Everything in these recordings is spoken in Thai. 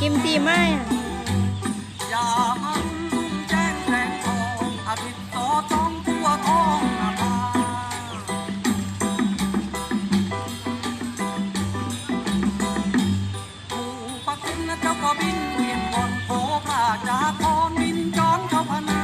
กิมตีไม่ยามันแจ้งแรงทองอาทิตย์ต่อท้องทั่วท้องนาคาหมูปักกินนเจ้าก็บินเวียนวนโผพระจากทอบินจอนเข้าพนา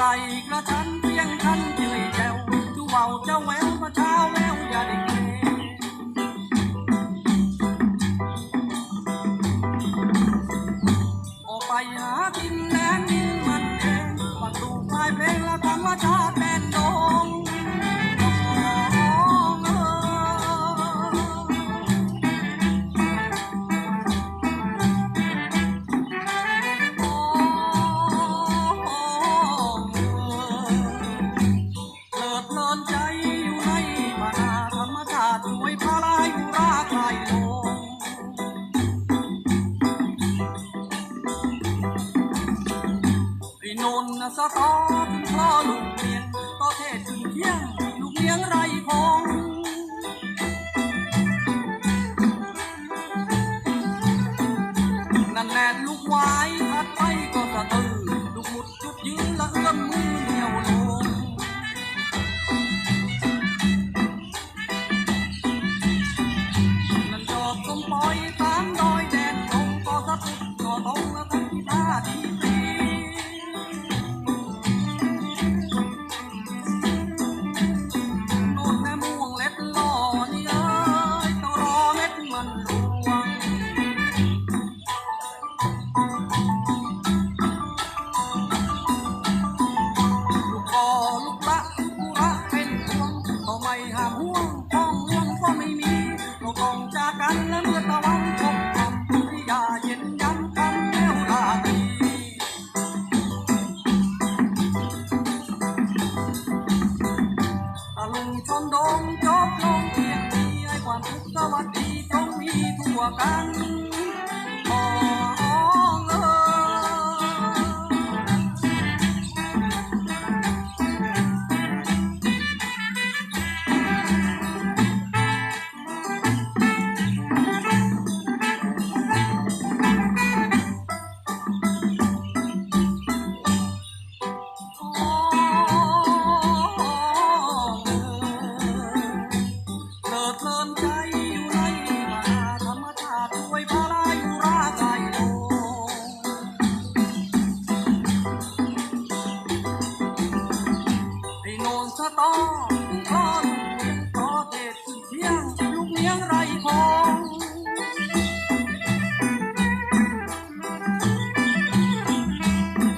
ไก่กระชั้นเพียงชั้นเฉยแจวทุเบาเจ้าแวว ตอนคลอลูกเลี้ยงต่อเทศขึ้เที่ยงลูกเลี้ยงไรคงนั่นแหละลูกไว้ยพัดไป 把你 ตอคลอนโปรเทศเพียงลูกเลี้ยงไรทอง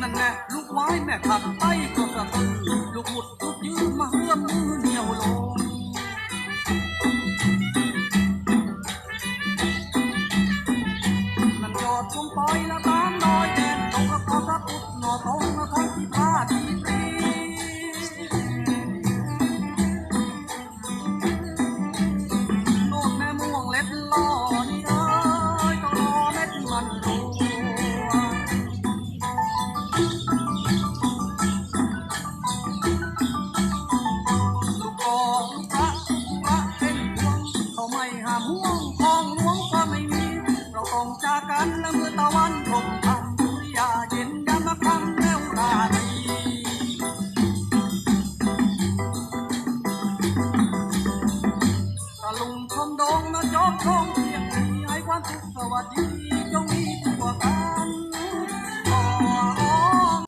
นั่นแหละลูกไว้แม่ขัดไปก็สะตือลูกหุดลูกยืมมาเอื้อมมือเหนียวลงนั่นยอดชมปอยละตามดอยแดนตกกระพอพระพุทหน่อตรงละท้องที่พาด กันละมือตะวันคงพันสุริยาเย็นยามค่ำเร็วราตรีตะลุงชมดงมาจอมทองเพียงทีให้ความสุขสวัสดี